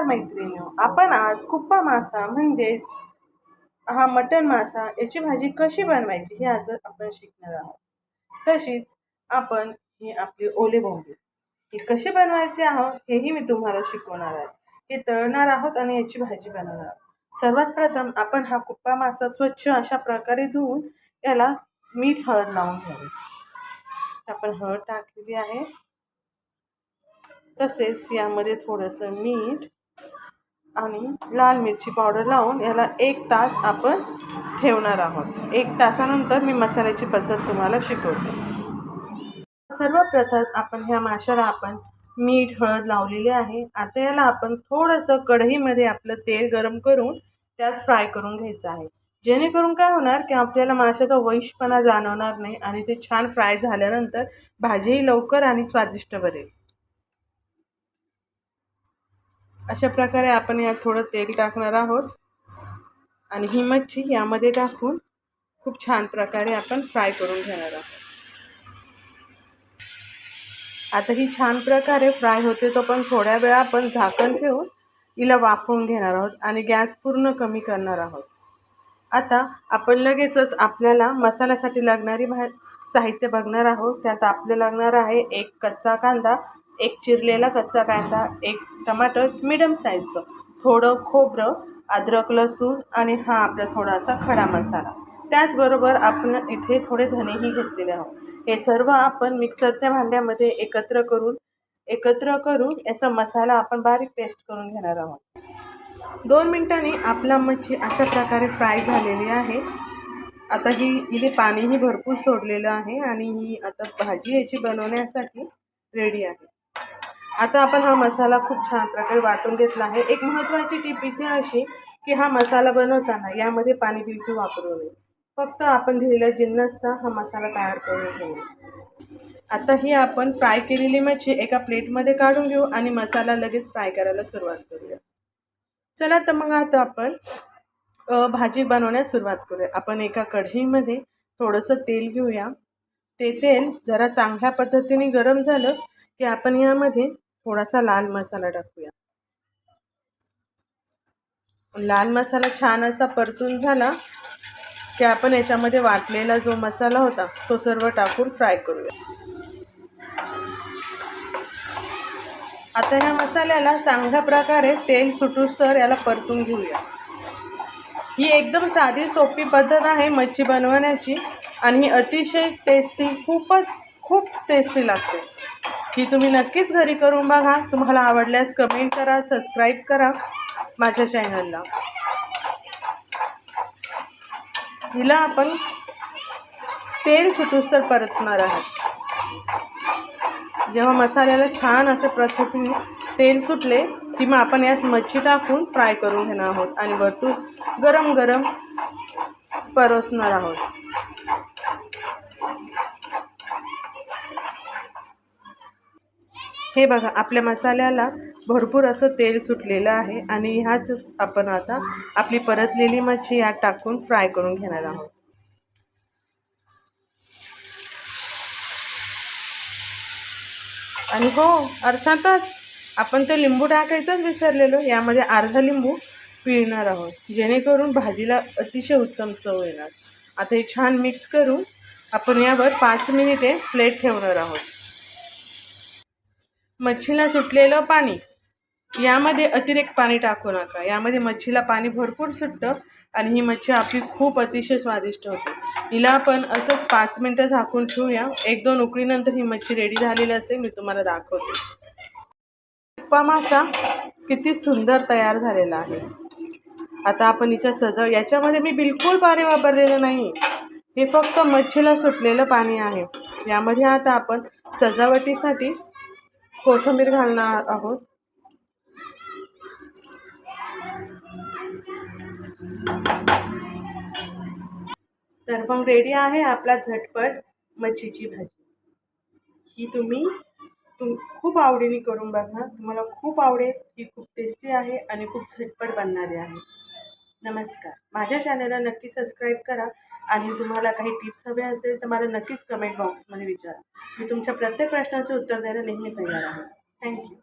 नमस्कार मैत्रिणी आपण आज कुप्पा मासा म्हणजेच हा मटण मासा याची भाजी कशी बनवायची हे आज आपण शिकणार आहोत. तशीच आपण ही आपली ओले बोंबे हे कशी बनवायचे आहोत हेही मी तुम्हाला शिकवणार आहे. हे तळणार आहोत आणि याची भाजी बनवणार आहोत. सर्वात प्रथम आपण हा कुप्पा मासा स्वच्छ अशा प्रकारे धुवून याला मीठ हळद लावून घ्यावी. आपण हळद टाकलेली आहे. तसेच यामध्ये थोडंसं मीठ आणि लाल मिरची पावडर लावून याला एक तास आपण ठेवणार आहोत. एक तासानंतर मी मसाल्याची पद्धत तुम्हाला शिकवते. सर्वप्रथम आपण ह्या माशाला आपण मीठ हळद लावलेली आहे. आता याला आपण थोडंसं कढईमध्ये आपलं तेल गरम करून त्यात फ्राय करून घ्यायचं आहे. जेणेकरून काय होणार की आपल्याला माशाचा वैशपणा जाणवणार नाही आणि ते छान फ्राय झाल्यानंतर भाजीही लवकर आणि स्वादिष्ट बनेल. अशा प्रकारे आपण यात थोडं तेल टाकणार आहोत. आणि ही मच्छी यामध्ये टाकून खूप छान प्रकारे आपण फ्राय करून घेणार आहोत. आता ही छान प्रकारे फ्राय होते तो पण थोड्या वेळा आपण झाकण ठेवून हिला वाफवून घेणार आहोत आणि गॅस पूर्ण कमी करणार आहोत. आता आपण लगेचच आपल्याला मसाल्यासाठी लागणारी भा साहित्य बघणार आहोत. त्यात आपले लागणार आहे एक कच्चा कांदा एक चिरलेला कच्चा कांदा एक टमाटर मिडम साईजचं थोडं खोबरं अद्रक लसूण आणि हा आपला थोडासा खडा मसाला. त्याचबरोबर आपण इथे थोडे धनेही घेतलेले आहोत. हे सर्व आपण मिक्सरच्या भांड्यामध्ये एकत्र करून एकत्र करून याचा मसाला आपण बारीक पेस्ट करून घेणार आहोत. दोन मिनटांनी आपला मच्छी अशा प्रकारे फ्राय झालेली आहे. आता ही इथे पाणीही भरपूर सोडलेलं आहे आणि ही आता भाजी याची बनवण्यासाठी रेडी आहे. आता आपण हा मसाला खूप छान प्रकारे वाटून घेतला आहे. एक महत्त्वाची टीप इथे अशी की हा मसाला बनवताना यामध्ये पाणी बिलकुल वापरू नये. फक्त आपण दिलेल्या जिन्नसचा हा मसाला तयार करून घेऊ आता ही आपण फ्राय केलेली मच्छी एका प्लेटमध्ये काढून घेऊ आणि मसाला लगेच फ्राय करायला सुरुवात करूया. चला तर मग आता आपण भाजी बनवण्यास सुरुवात करूया. आपण एका कढईमध्ये थोडंसं तेल घेऊया. ते तेल जरा चांगल्या पद्धतीने गरम झालं की आपण यामध्ये थोडासा लाल मसाला टाकूया. लाल मसाला छान असा परतून झाला की आपण याच्यामध्ये वाटलेला जो मसाला होता तो सर्व टाकून फ्राय करूया. आता ह्या मसाल्याला चांगल्या प्रकारे तेल सुटूस तर याला परतून घेऊया. ही एकदम साधी सोपी पद्धत आहे मच्छी बनवण्याची आणि ही अतिशय टेस्टी खूपच खूप टेस्टी लागते. ही तुम्ही नक्कीच घरी करून बघा. तुम्हाला आवडल्यास कमेंट करा सबस्क्राईब करा माझ्या चॅनलला हिला आपण तेल सुटूस तर परतणार आहे जेव्हा मसाल्याला छान असे पद्धतीने तेल सुटले की मग आपण यात मच्छी टाकून फ्राय करून घेणार आहोत आणि वरतून गरम गरम परोसणार आहोत. हे बघा आपल्या मसाल्याला भरपूर असं तेल सुटलेलं आहे आणि ह्याच आपण आता आपली परतलेली मच्छी यात टाकून फ्राय करून घेणार आहोत. आणि हो अर्थातच आपण ते लिंबू टाकायचंच विसरलेलो यामध्ये अर्धा लिंबू पिळणार आहोत जेणेकरून भाजीला अतिशय उत्तम चव येणार. आता हे छान मिक्स करून आपण यावर पाच मिनिटे प्लेट ठेवणार आहोत. मच्छीला सुटलेलं पाणी. यामध्ये अतिरिक्त पाणी टाकू नका. यामध्ये मच्छीला पाणी भरपूर सुटतं आणि ही मच्छी आपली खूप अतिशय स्वादिष्ट होते. हिला आपण असंच पाच मिनटं झाकून ठेवूया. एक दोन उकळीनंतर ही मच्छी रेडी झालेली असेल मी तुम्हाला दाखवते. उप्पा मासा किती सुंदर तयार झालेला आहे. आता आपण हिच्या सजव याच्यामध्ये मी बिलकुल पाणी वापरलेलं नाही. हे फक्त मच्छीला सुटलेलं पाणी आहे. यामध्ये आता आपण सजावटीसाठी कोथिंबीर घालणार आहोत. तर मग रेडी आहे आपला झटपट मच्छीची भाजी. ही तुम्ही तुम खूप आवडीने करून बघा. तुम्हाला खूप आवडेल ही खूप टेस्टी आहे आणि खूप झटपट बनणारी आहे. नमस्कार. माझ्या चॅनलला नक्की सबस्क्राईब करा आणि तुम्हाला काही टिप्स हवे असेल तर मला नक्कीच कमेंट बॉक्समध्ये विचारा. मी तुमच्या प्रत्येक प्रश्नाचं उत्तर द्यायला नेहमी तयार आहे. थँक्यू